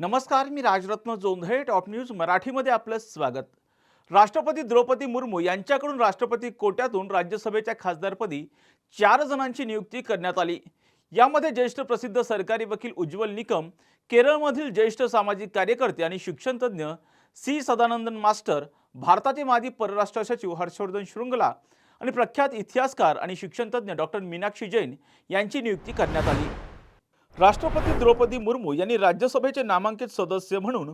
नमस्कार मी Rajratna Jondhale top news मराठीमध्ये आपलं स्वागत. राष्ट्रपती द्रौपदी मुर्मू यांच्याकडून राष्ट्रपती कोट्यातून राज्यसभेच्या खासदारपदी चार जणांची नियुक्ती करण्यात आली. यामध्ये ज्येष्ठ प्रसिद्ध सरकारी वकील उज्ज्वल निकम केरळमधील ज्येष्ठ सामाजिक कार्यकर्ते आणि शिक्षणतज्ज्ञ सी. सदानंदन मास्टर भारताचे माजी परराष्ट्र सचिव हर्षवर्धन शृंगला आणि प्रख्यात इतिहासकार आणि शिक्षणतज्ज्ञ डॉक्टर मीनाक्षी जैन यांची नियुक्ती करण्यात आली. राष्ट्रपती द्रौपदी मुर्मू यांनी राज्यसभेचे नामांकित सदस्य म्हणून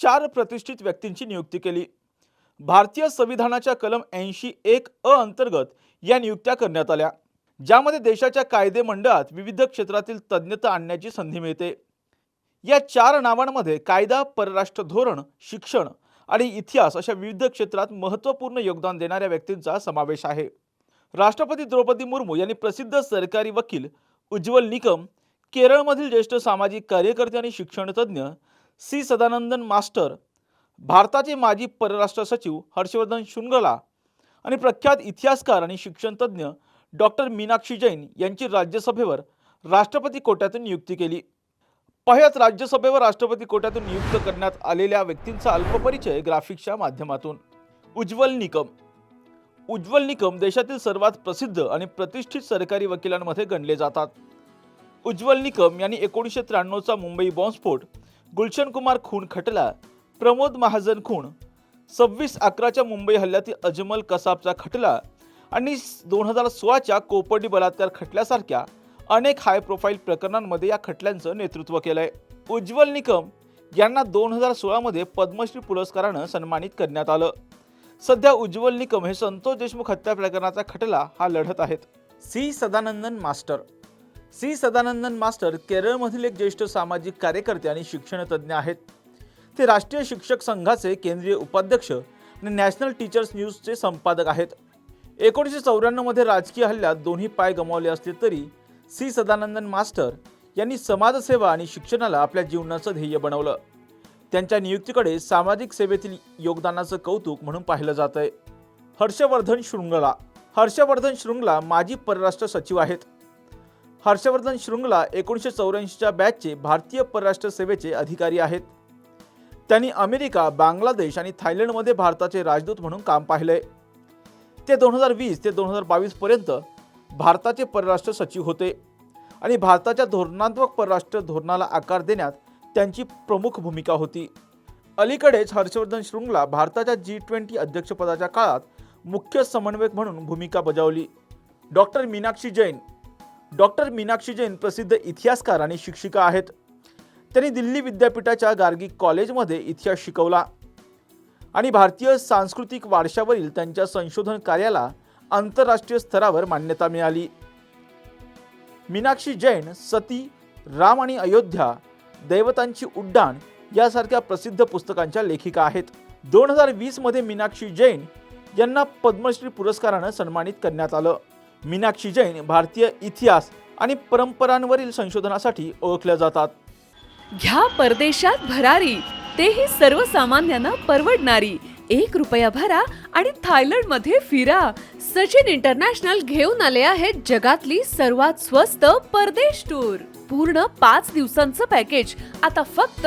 चार प्रतिष्ठित व्यक्तींची नियुक्ती केली. भारतीय संविधानाच्या कलम ऐंशी एक अ अंतर्गत या नियुक्त्या करण्यात आल्या ज्यामध्ये देशाच्या कायदे मंडळात विविध क्षेत्रातील तज्ज्ञता आणण्याची संधी मिळते. या चार नावांमध्ये कायदा परराष्ट्र धोरण शिक्षण आणि इतिहास अशा विविध क्षेत्रात महत्त्वपूर्ण योगदान देणाऱ्या व्यक्तींचा समावेश आहे. राष्ट्रपती द्रौपदी मुर्मू यांनी प्रसिद्ध सरकारी वकील उज्ज्वल निकम केरळमधील ज्येष्ठ सामाजिक कार्यकर्ते आणि शिक्षणतज्ज्ञ सी सदानंदन मास्टर भारताचे माजी परराष्ट्र सचिव हर्षवर्धन शृंगला आणि प्रख्यात इतिहासकार आणि शिक्षणतज्ज्ञ डॉक्टर मीनाक्षी जैन यांची राज्यसभेवर राष्ट्रपती कोट्यातून नियुक्ती केली. पहिल्याच राज्यसभेवर राष्ट्रपती कोट्यातून नियुक्त करण्यात आलेल्या व्यक्तींचा अल्पपरिचय ग्राफिक्सच्या माध्यमातून. उज्ज्वल निकम. उज्ज्वल निकम देशातील सर्वात प्रसिद्ध आणि प्रतिष्ठित सरकारी वकिलांमध्ये गणले जातात. उज्ज्वल निकम यांनी एकोणीसशे त्र्याण्णवचा मुंबई बॉम्बस्फोट गुलशन कुमार खून खटला प्रमोद महाजन खून सव्वीस अकराच्या मुंबई हल्ल्यातील अजमल कसाबचा खटला आणि दोन हजार सोळाच्या कोपर्डी बलात्कार खटल्यासारख्या अनेक हाय प्रोफाईल प्रकरणांमध्ये या खटल्यांचं नेतृत्व केलंय. उज्ज्वल निकम यांना दोन हजार सोळामध्ये पद्मश्री पुरस्कारानं सन्मानित करण्यात आलं. सध्या उज्ज्वल निकम हे संतोष देशमुख हत्या प्रकरणाचा खटला हा लढत आहेत. C. Sadanandan master C Sadanandan master केरळमधील एक ज्येष्ठ सामाजिक कार्यकर्ते आणि शिक्षणतज्ज्ञ आहेत. ते राष्ट्रीय शिक्षक संघाचे केंद्रीय उपाध्यक्ष आणि नॅशनल टीचर्स न्यूजचे संपादक आहेत. एकोणीसशे चौऱ्याण्णवमध्ये राजकीय हल्ल्यात दोन्ही पाय गमावले असले तरी सी सदानंदन मास्टर यांनी समाजसेवा आणि शिक्षणाला आपल्या जीवनाचं ध्येय बनवलं. त्यांच्या नियुक्तीकडे सामाजिक सेवेतील योगदानाचं कौतुक म्हणून पाहिलं जात आहे हर्षवर्धन शृंगला. हर्षवर्धन शृंगला माजी परराष्ट्र सचिव आहेत. हर्षवर्धन शृंगला एकोणीसशे चौऱ्याऐंशीच्या बॅचचे भारतीय परराष्ट्र सेवेचे अधिकारी आहेत. त्यांनी अमेरिका बांगलादेश आणि थायलंडमध्ये भारताचे राजदूत म्हणून काम पाहिलंय ते दोन हजार वीस ते दोन हजार बावीसपर्यंत भारताचे परराष्ट्र सचिव होते आणि भारताच्या धोरणात्मक परराष्ट्र धोरणाला आकार देण्यात त्यांची प्रमुख भूमिका होती. अलीकडेच हर्षवर्धन शृंगला भारताच्या जी ट्वेंटी अध्यक्षपदाच्या काळात मुख्य समन्वयक म्हणून भूमिका बजावली. डॉक्टर मीनाक्षी जैन डॉक्टर मीनाक्षी जैन प्रसिद्ध इतिहासकार आणि शिक्षिका आहेत. त्यांनी दिल्ली विद्यापीठाच्या गार्गी कॉलेजमध्ये इतिहास शिकवला आणि भारतीय सांस्कृतिक वारशावरील त्यांच्या संशोधन कार्याला आंतरराष्ट्रीय स्तरावर मान्यता मिळाली. मीनाक्षी जैन सती राम आणि अयोध्या दैवतांची उड्डाण यासारख्या प्रसिद्ध पुस्तकांच्या लेखिका आहेत. दोन हजार वीसमध्ये मीनाक्षी जैन यांना पद्मश्री पुरस्कारानं सन्मानित करण्यात आलं. मीनाक्षी जैन भारतीय इतिहास आणि परंपरांवरील संशोधनासाठी ओळखल्या जातात. घ्या परदेशात भरारी तेही सर्वसामान्यांना परवडणारी. एक रुपया भरा आणि थायलंडमध्ये फिरा. सचिन इंटरनॅशनल घेऊन आले आहेत जगातली सर्वात स्वस्त परदेश टूर. पूर्ण पाच दिवसांचं पॅकेज. आता फक्त